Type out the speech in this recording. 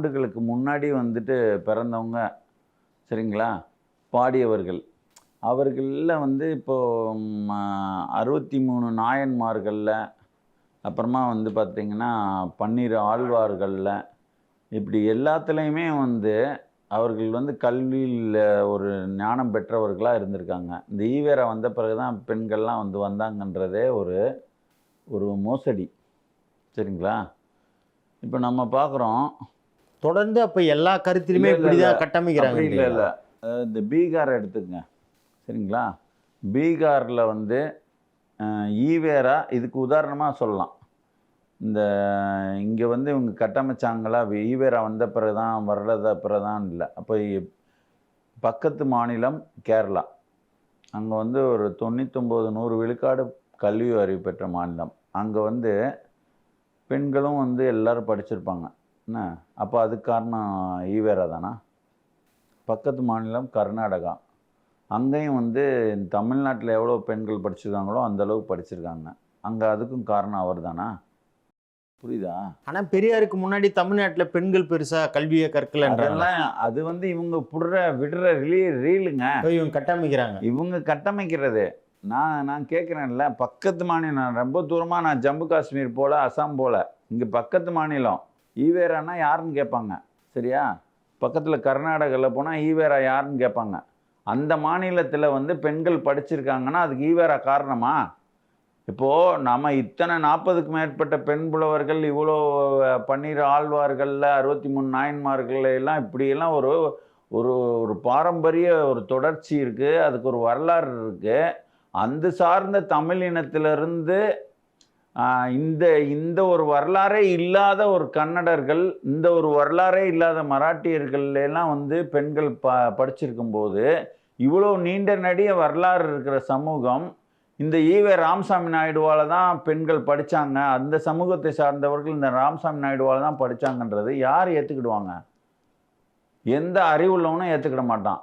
ஆண்டுகளுக்கு முன்னாடி வந்துட்டு பிறந்தவங்க சரிங்களா? பாடியவர்கள். அவர்களில் வந்து இப்போது அறுபத்தி மூணு நாயன்மார்களில் அப்புறமா வந்து பார்த்திங்கன்னா பன்னிரு ஆழ்வார்களில் இப்படி எல்லாத்துலேயுமே வந்து அவர்கள் வந்து கல்வியில் ஒரு ஞானம் பெற்றவர்களாக இருந்திருக்காங்க. இந்த ஈவேரா வந்த பிறகு தான் பெண்கள்லாம் வந்து வந்தாங்கன்றதே ஒரு ஒரு மோசடி. சரிங்களா? இப்போ நம்ம பார்க்குறோம் தொடர்ந்து அப்ப எல்லா கருத்திலுமே இப்படிதான் கட்டமைக்கிறாங்க இல்லை இல்லை. இந்த பீகாரை எடுத்துக்கங்க. சரிங்களா? பீகாரில் வந்து ஈவேரா இதுக்கு உதாரணமாக சொல்லலாம். இந்த இங்கே வந்து இவங்க கட்டமைச்சாங்களா? ஈவேரா வந்த பிறகு தான் வர்றத பிறகுதான் இல்லை. அப்போ பக்கத்து மாநிலம் கேரளா. அங்கே வந்து ஒரு தொண்ணூத்தொம்பது நூறு விழுக்காடு கல்வி அறிவு பெற்ற மாநிலம். அங்கே வந்து பெண்களும் வந்து எல்லாரும் படிச்சிருப்பாங்க. என்ன? அப்போ அதுக்கு காரணம் ஈவேரா தானா? பக்கத்து மாநிலம் கர்நாடகா. அங்கேயும் வந்து தமிழ்நாட்டில் எவ்வளோ பெண்கள் படிச்சிருக்காங்களோ அந்த அளவுக்கு படிச்சிருக்காங்க. அங்கே அதுக்கும் காரணம் அவர் தானா? புரியுதா? ஆனா பெரியாருக்கு முன்னாடி தமிழ்நாட்டுல பெண்கள் பெருசா கல்வியை கற்கலன்றாங்க. அதெல்லாம் அது வந்து இவங்க புடுற விடுற ரீ ரீலுங்க. இவங்க கட்டமைக்கிறாங்க. இவங்க கட்டமைக்கிறது. நான் நான் கேட்குறேன்ல பக்கத்து மாநிலம் ரொம்ப தூரமாக நான் ஜம்மு காஷ்மீர் போல அசாம் போல. இங்கே பக்கத்து மாநிலம். ஈவேரானா யாருன்னு கேட்பாங்க. சரியா? பக்கத்தில் கர்நாடகாவில் போனால் ஈவேரா யாருன்னு கேட்பாங்க. அந்த மாநிலத்தில் வந்து பெண்கள் படிச்சிருக்காங்கன்னா அதுக்கு ஈவேரா காரணமா? இப்போது நம்ம இத்தனை நாற்பதுக்கு மேற்பட்ட பெண் புலவர்கள் இவ்வளோ பன்னீர் ஆழ்வார்களில் அறுபத்தி மூணு நாயன்மார்கள் எல்லாம் இப்படியெல்லாம் ஒரு ஒரு ஒரு பாரம்பரிய ஒரு தொடர்ச்சி இருக்குது அதுக்கு ஒரு வரலாறு இருக்குது அந்த சார்ந்த தமிழ் இனத்திலிருந்து இந்த இந்த ஒரு வரலாறே இல்லாத ஒரு கன்னடர்கள் இந்த ஒரு வரலாறே இல்லாத மராட்டியர்கள்லாம் வந்து பெண்கள் ப படிச்சிருக்கும்போது இவ்வளோ நீண்ட நடிக வரலாறு இருக்கிற சமூகம் இந்த ஈவே ராமசாமி நாயுடுவால் தான் பெண்கள் படித்தாங்க அந்த சமூகத்தை சார்ந்தவர்கள் இந்த ராமசாமி நாயுடுவால் தான் படிச்சாங்கன்றது யார் ஏற்றுக்கிடுவாங்க எந்த அறிவுள்ளவனும் ஏற்றுக்கிட மாட்டான்.